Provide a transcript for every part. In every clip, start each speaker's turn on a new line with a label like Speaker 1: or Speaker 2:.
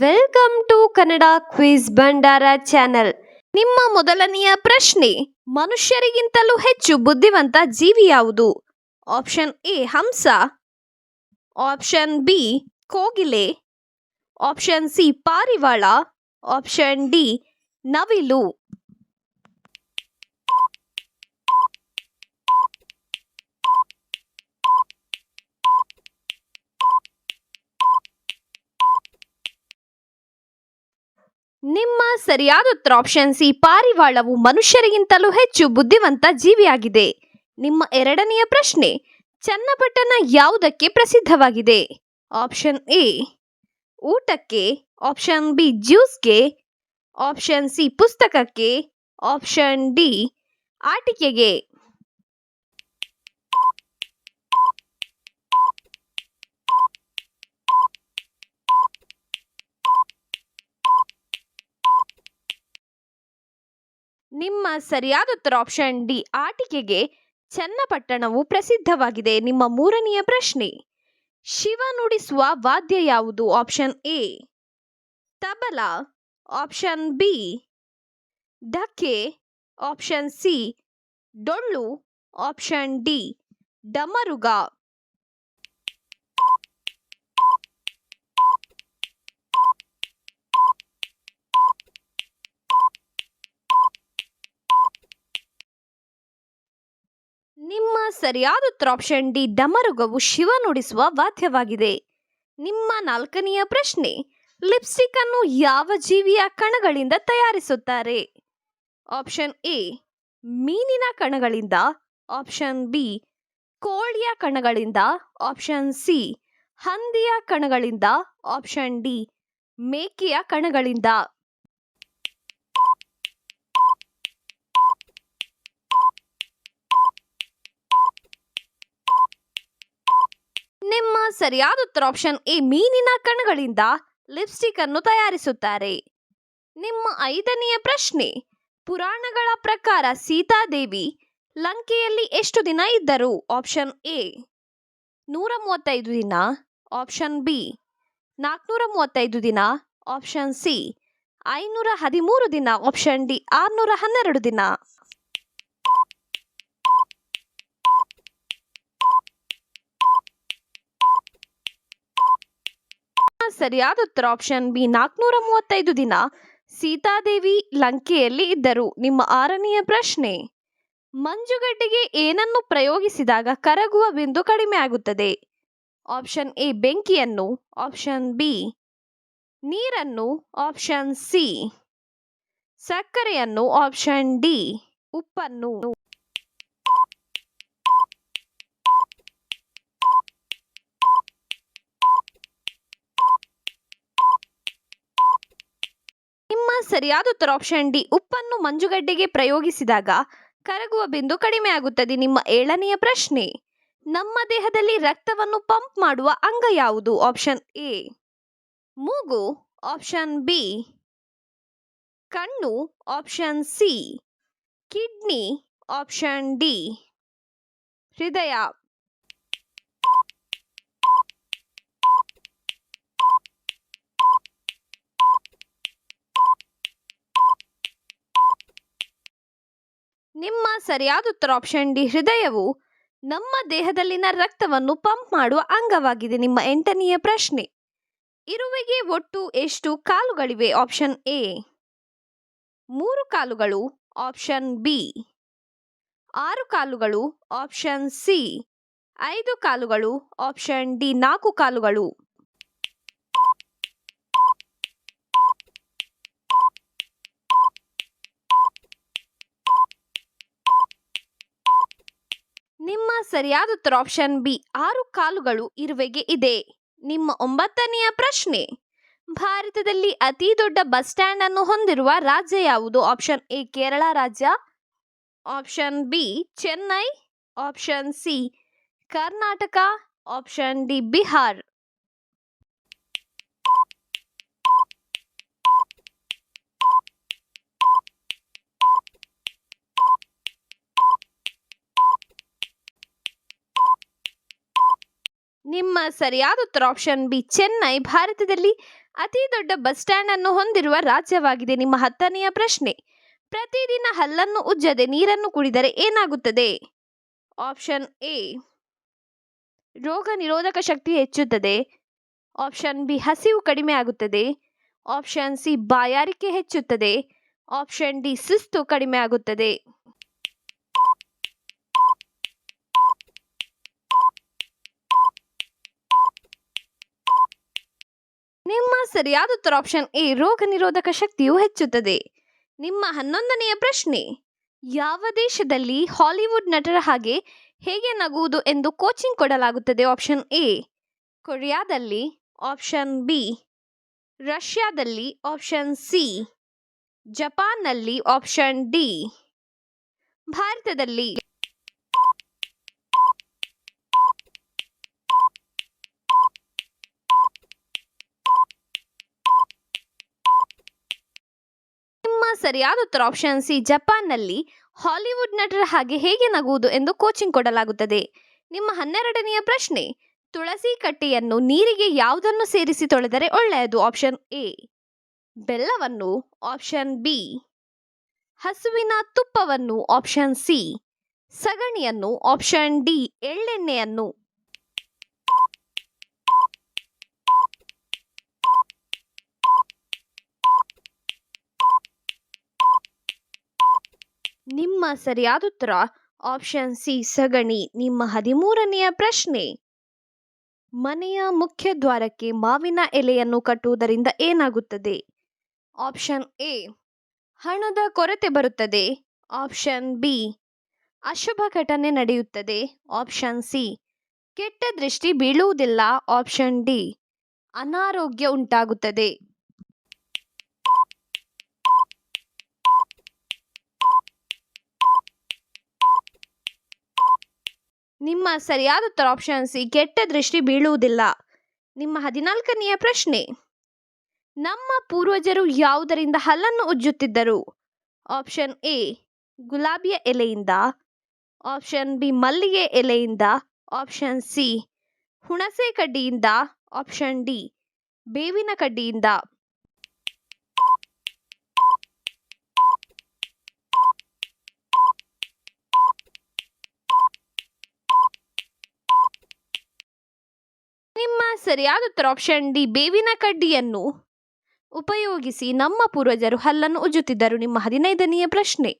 Speaker 1: Welcome to Kannada quiz ಭಂಡಾರ channel ನಿಮ್ಮ ಮೊದಲನೆಯ ಪ್ರಶ್ನೆ, ಮನುಷ್ಯರಿಗಿಂತಲೂ ಹೆಚ್ಚು ಬುದ್ಧಿವಂತ ಜೀವಿ ಯಾವುದು? ಆಪ್ಷನ್ ಎ ಹಂಸ. ಆಪ್ಷನ್ ಬಿ ಕೋಗಿಲೆ. ಆಪ್ಷನ್ ಸಿ ಪಾರಿವಾಳ. ಆಪ್ಷನ್ ಡಿ ನವಿಲು. ನಿಮ್ಮ ಸರಿಯಾದ ಉತ್ತರ ಆಪ್ಷನ್ ಸಿ ಪಾರಿವಾಳವು ಮನುಷ್ಯರಿಗಿಂತಲೂ ಹೆಚ್ಚು ಬುದ್ಧಿವಂತ ಜೀವಿಯಾಗಿದೆ. ನಿಮ್ಮ ಎರಡನೆಯ ಪ್ರಶ್ನೆ, ಚನ್ನಪಟ್ಟಣ ಯಾವುದಕ್ಕೆ ಪ್ರಸಿದ್ಧವಾಗಿದೆ? ಆಪ್ಷನ್ ಎ ಊಟಕ್ಕೆ. ಆಪ್ಷನ್ ಬಿ ಜ್ಯೂಸ್ಗೆ. ಆಪ್ಷನ್ ಸಿ ಪುಸ್ತಕಕ್ಕೆ. ಆಪ್ಷನ್ ಡಿ ಆಟಿಕೆಗೆ. ನಿಮ್ಮ ಸರಿಯಾದ ಉತ್ತರ ಆಪ್ಷನ್ ಡಿ ಆಟಿಕೆಗೆ ಚನ್ನಪಟ್ಟಣವು ಪ್ರಸಿದ್ಧವಾಗಿದೆ. ನಿಮ್ಮ ಮೂರನೆಯ ಪ್ರಶ್ನೆ, ಶಿವ ನುಡಿಸುವ ವಾದ್ಯ ಯಾವುದು? Option A tabla. Option B ಢಕ್ಕೆ ಆಪ್ಷನ್ ಸಿ ಡೊಳ್ಳು. ಆಪ್ಷನ್ ಡಿ ಡಮರುಗ ನಿಮ್ಮ ಸರಿಯಾದ ಉತ್ತರ ಡಿ ಡಮರುಗವು ಶಿವ ನುಡಿಸುವ ವಾದ್ಯವಾಗಿದೆ. ನಿಮ್ಮ ನಾಲ್ಕನೆಯ ಪ್ರಶ್ನೆ ಲಿಪ್ಸ್ಟಿಕ್ ಅನ್ನು ಯಾವ ಜೀವಿಯ ಕಣಗಳಿಂದ ತಯಾರಿಸುತ್ತಾರೆ? ಆಪ್ಷನ್ ಎ ಮೀನಿನ ಕಣಗಳಿಂದ. ಆಪ್ಷನ್ ಬಿ ಕೋಳಿಯ ಕಣಗಳಿಂದ. ಆಪ್ಷನ್ ಸಿ ಹಂದಿಯ ಕಣಗಳಿಂದ. ಆಪ್ಷನ್ ಡಿ ಮೇಕೆಯ ಕಣಗಳಿಂದ. ನಿಮ್ಮ ಸರಿಯಾದ ಉತ್ತರ ಆಪ್ಷನ್ ಎ ಮೀನಿನ ಕಣಗಳಿಂದ ಲಿಪ್ಸ್ಟಿಕ್ ಅನ್ನು ತಯಾರಿಸುತ್ತಾರೆ. ನಿಮ್ಮ ಐದನೆಯ ಪ್ರಶ್ನೆ, ಪುರಾಣಗಳ ಪ್ರಕಾರ ಸೀತಾದೇವಿ ಲಂಕೆಯಲ್ಲಿ ಎಷ್ಟು ದಿನ ಇದ್ದರು? ಆಪ್ಷನ್ ಎ ನೂರ ಮೂವತ್ತೈದು ದಿನ. ಆಪ್ಷನ್ ಬಿ ನಾಲ್ಕುನೂರ ಮೂವತ್ತೈದು ದಿನ. ಆಪ್ಷನ್ ಸಿ ಐನೂರ ಹದಿಮೂರು ದಿನ. ಆಪ್ಷನ್ ಡಿ ಆರುನೂರ ಹನ್ನೆರಡು ದಿನ. ಸರಿಯಾದ ಉತ್ತರ ಆಪ್ಷನ್ ಬಿ ನಾಲ್ಕುನೂರ ಮೂವತ್ತೈದು ದಿನ ಸೀತಾದೇವಿ ಲಂಕೆಯಲ್ಲಿ ಇದ್ದರು. ನಿಮ್ಮ ಆರನೆಯ ಪ್ರಶ್ನೆ. ಮಂಜುಗಡ್ಡೆಗೆ ಏನನ್ನು ಪ್ರಯೋಗಿಸಿದಾಗ ಕರಗುವ ಬಿಂದು ಕಡಿಮೆ ಆಗುತ್ತದೆ? ಆಪ್ಷನ್ ಎ ಬೆಂಕಿಯನ್ನು. ಆಪ್ಷನ್ ಬಿ ನೀರನ್ನು. ಆಪ್ಷನ್ ಸಿ ಸಕ್ಕರೆಯನ್ನು. ಆಪ್ಷನ್ ಡಿ ಉಪ್ಪನ್ನು ನಿಮ್ಮ ಸರಿಯಾದ ಉತ್ತರ ಆಪ್ಷನ್ ಡಿ ಉಪ್ಪನ್ನು ಮಂಜುಗಡ್ಡೆಗೆ ಪ್ರಯೋಗಿಸಿದಾಗ ಕರಗುವ ಬಿಂದು ಕಡಿಮೆ ಆಗುತ್ತದೆ. ನಿಮ್ಮ ಏಳನೆಯ ಪ್ರಶ್ನೆ, ನಮ್ಮ ದೇಹದಲ್ಲಿ ರಕ್ತವನ್ನು ಪಂಪ್ ಮಾಡುವ ಅಂಗ ಯಾವುದು? ಆಪ್ಷನ್ ಎ ಮೂಗು. ಆಪ್ಷನ್ ಬಿ ಕಣ್ಣು. Option C kidney. Option D ಹೃದಯ. ನಿಮ್ಮ ಸರಿಯಾದ ಉತ್ತರ ಆಪ್ಷನ್ ಡಿ, ಹೃದಯವು ನಮ್ಮ ದೇಹದಲ್ಲಿನ ರಕ್ತವನ್ನು ಪಂಪ್ ಮಾಡುವ ಅಂಗವಾಗಿದೆ. ನಿಮ್ಮ ಎಂಟನೆಯ ಪ್ರಶ್ನೆ, ಇರುವೆಗೆ ಒಟ್ಟು ಎಷ್ಟು ಕಾಲುಗಳಿವೆ? ಆಪ್ಷನ್ ಎ ಮೂರು ಕಾಲುಗಳು. ಆಪ್ಷನ್ ಬಿ ಆರು ಕಾಲುಗಳು. ಆಪ್ಷನ್ ಸಿ ಐದು ಕಾಲುಗಳು. ಆಪ್ಷನ್ ಡಿ ನಾಲ್ಕು ಕಾಲುಗಳು. ನಿಮ್ಮ ಸರಿಯಾದ ಉತ್ತರ ಆಪ್ಷನ್ ಬಿ ಆರು ಕಾಲುಗಳು ಇರುವೆಗೆ ಇದೆ. ನಿಮ್ಮ ಒಂಬತ್ತನೆಯ ಪ್ರಶ್ನೆ, ಭಾರತದಲ್ಲಿ ಅತಿ ದೊಡ್ಡ ಬಸ್ ಸ್ಟ್ಯಾಂಡ್ ಅನ್ನು ಹೊಂದಿರುವ ರಾಜ್ಯ ಯಾವುದು? ಆಪ್ಷನ್ ಎ ಕೇರಳ ರಾಜ್ಯ. Option B Chennai. Option C Karnataka. Option D Bihar. ನಿಮ್ಮ ಸರಿಯಾದ ಉತ್ತರ ಆಪ್ಷನ್ ಬಿ ಚೆನ್ನೈ ಭಾರತದಲ್ಲಿ ಅತಿ ದೊಡ್ಡ ಬಸ್ ಸ್ಟ್ಯಾಂಡ್ ಅನ್ನು ಹೊಂದಿರುವ ರಾಜ್ಯವಾಗಿದೆ ನಿಮ್ಮ ಹತ್ತನೆಯ ಪ್ರಶ್ನೆ. ಪ್ರತಿದಿನ ಹಲ್ಲನ್ನು ಉಜ್ಜದೆ ನೀರನ್ನು ಕುಡಿದರೆ ಏನಾಗುತ್ತದೆ? ಆಪ್ಷನ್ ಎ ರೋಗ ನಿರೋಧಕ ಶಕ್ತಿ ಹೆಚ್ಚುತ್ತದೆ. ಆಪ್ಷನ್ ಬಿ ಹಸಿವು ಕಡಿಮೆ ಆಗುತ್ತದೆ. ಆಪ್ಷನ್ ಸಿ ಬಾಯಾರಿಕೆ ಹೆಚ್ಚುತ್ತದೆ. ಆಪ್ಷನ್ ಡಿ ಸುಸ್ತು ಕಡಿಮೆ ಆಗುತ್ತದೆ ನಿಮ್ಮ ಸರಿಯಾದ ಉತ್ತರ ಆಪ್ಷನ್ ಎ, ರೋಗ ನಿರೋಧಕ ಶಕ್ತಿಯು ಹೆಚ್ಚುತ್ತದೆ. ನಿಮ್ಮ ಹನ್ನೊಂದನೆಯ ಪ್ರಶ್ನೆ, ಯಾವ ದೇಶದಲ್ಲಿ ಹಾಲಿವುಡ್ ನಟರ ಹಾಗೆ ಹೇಗೆ ನಗುವುದು ಎಂದು ಕೋಚಿಂಗ್ ಕೊಡಲಾಗುತ್ತದೆ? ಆಪ್ಷನ್ ಎ, ಕೊರಿಯಾದಲ್ಲಿ. ಆಪ್ಷನ್ ಬಿ, ರಷ್ಯಾದಲ್ಲಿ. ಆಪ್ಷನ್ ಸಿ, ಜಪಾನ್ನಲ್ಲಿ. ಆಪ್ಷನ್ ಡಿ, ಭಾರತದಲ್ಲಿ ನಿಮ್ಮ ಸರಿಯಾದ ಉತ್ತರ ಆಪ್ಷನ್ ಸಿ ಜಪಾನ್ನಲ್ಲಿ ಹಾಲಿವುಡ್ ನಟರ ಹಾಗೆ ಹೇಗೆ ನಗುವುದು ಎಂದು ಕೋಚಿಂಗ್ ಕೊಡಲಾಗುತ್ತದೆ. ನಿಮ್ಮ ಹನ್ನೆರಡನೆಯ ಪ್ರಶ್ನೆ, ತುಳಸಿ ಕಟ್ಟೆಯನ್ನು ನೀರಿಗೆ ಯಾವುದನ್ನು ಸೇರಿಸಿ ತೊಳೆದರೆ ಒಳ್ಳೆಯದು? ಆಪ್ಷನ್ ಎ, ಬೆಲ್ಲವನ್ನು. ಆಪ್ಷನ್ ಬಿ, ಹಸುವಿನ ತುಪ್ಪವನ್ನು. ಆಪ್ಷನ್ ಸಿ, ಸಗಣಿಯನ್ನು. ಆಪ್ಷನ್ ಡಿ, ಎಳ್ಳೆಣ್ಣೆಯನ್ನು. ನಿಮ್ಮ ಸರಿಯಾದ ಉತ್ತರ ಆಪ್ಷನ್ ಸಿ ಸಗಣಿ, ನಿಮ್ಮ ಹದಿಮೂರನೆಯ ಪ್ರಶ್ನೆ. ಮನೆಯ ಮುಖ್ಯ ದ್ವಾರಕ್ಕೆ ಮಾವಿನ ಎಲೆಯನ್ನು ಕಟ್ಟುವುದರಿಂದ ಏನಾಗುತ್ತದೆ? ಆಪ್ಷನ್ ಎ ಹಣದ ಕೊರತೆ ಬರುತ್ತದೆ. ಆಪ್ಷನ್ ಬಿ ಅಶುಭ ಘಟನೆ ನಡೆಯುತ್ತದೆ. ಆಪ್ಷನ್ ಸಿ ಕೆಟ್ಟ ದೃಷ್ಟಿ ಬೀಳುವುದಿಲ್ಲ. ಆಪ್ಷನ್ ಡಿ ಅನಾರೋಗ್ಯ ಉಂಟಾಗುತ್ತದೆ. ನಿಮ್ಮ ಸರಿಯಾದ ಉತ್ತರ ಆಪ್ಷನ್ ಸಿ ಕೆಟ್ಟ ದೃಷ್ಟಿ ಬೀಳುವುದಿಲ್ಲ. ನಿಮ್ಮ ಹದಿನಾಲ್ಕನೆಯ ಪ್ರಶ್ನೆ. ನಮ್ಮ ಪೂರ್ವಜರು ಯಾವುದರಿಂದ ಹಲ್ಲನ್ನು ಉಜ್ಜುತ್ತಿದ್ದರು? ಆಪ್ಷನ್ ಎ ಗುಲಾಬಿಯ ಎಲೆಯಿಂದ. ಆಪ್ಷನ್ ಬಿ ಮಲ್ಲಿಗೆ ಎಲೆಯಿಂದ. ಆಪ್ಷನ್ ಸಿ ಹುಣಸೆ ಕಡ್ಡಿಯಿಂದ. ಆಪ್ಷನ್ ಡಿ ಬೇವಿನ ಕಡ್ಡಿಯಿಂದ ನಿಮ್ಮ ಸರಿಯಾದ ಉತ್ತರ ಆಪ್ಷನ್ ಡಿ ಬೇವಿನ ಕಡ್ಡಿಯನ್ನು ಉಪಯೋಗಿಸಿ ನಮ್ಮ ಪೂರ್ವಜರು ಹಲ್ಲನ್ನು ಉಜ್ಜುತ್ತಿದ್ದರು. ನಿಮ್ಮ ಹದಿನೈದನೆಯ ಪ್ರಶ್ನೆ.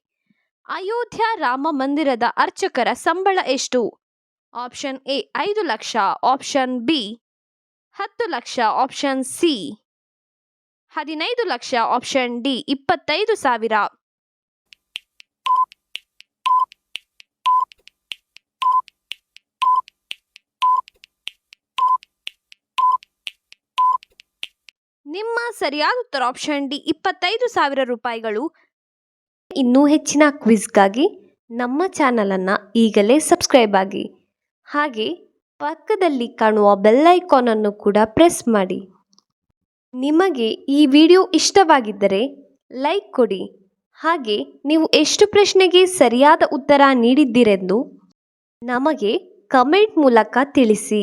Speaker 1: ಅಯೋಧ್ಯ ರಾಮ ಮಂದಿರದ ಅರ್ಚಕರ ಸಂಬಳ ಎಷ್ಟು? ಆಪ್ಷನ್ ಎ ಐದು ಲಕ್ಷ. ಆಪ್ಷನ್ ಬಿ ಹತ್ತು ಲಕ್ಷ. ಆಪ್ಷನ್ ಸಿ ಹದಿನೈದು ಲಕ್ಷ. ಆಪ್ಷನ್ ಡಿ ಇಪ್ಪತ್ತೈದು ಸಾವಿರ. ನಿಮ್ಮ ಸರಿಯಾದ ಉತ್ತರ ಆಪ್ಷನ್ ಡಿ ಇಪ್ಪತ್ತೈದು ಸಾವಿರ ರೂಪಾಯಿಗಳು. ಇನ್ನೂ ಹೆಚ್ಚಿನ ಕ್ವಿಜ್ಗಾಗಿ ನಮ್ಮ ಚಾನಲನ್ನು ಈಗಲೇ ಸಬ್ಸ್ಕ್ರೈಬ್ ಆಗಿ. ಹಾಗೆ ಪಕ್ಕದಲ್ಲಿ ಕಾಣುವ ಬೆಲ್ ಐಕಾನನ್ನು ಕೂಡ ಪ್ರೆಸ್ ಮಾಡಿ. ನಿಮಗೆ ಈ ವಿಡಿಯೋ ಇಷ್ಟವಾಗಿದ್ದರೆ ಲೈಕ್ ಕೊಡಿ. ಹಾಗೆ ನೀವು ಎಷ್ಟು ಪ್ರಶ್ನೆಗೆ ಸರಿಯಾದ ಉತ್ತರ ನೀಡಿದ್ದೀರೆಂದು ನಮಗೆ ಕಮೆಂಟ್ ಮೂಲಕ ತಿಳಿಸಿ.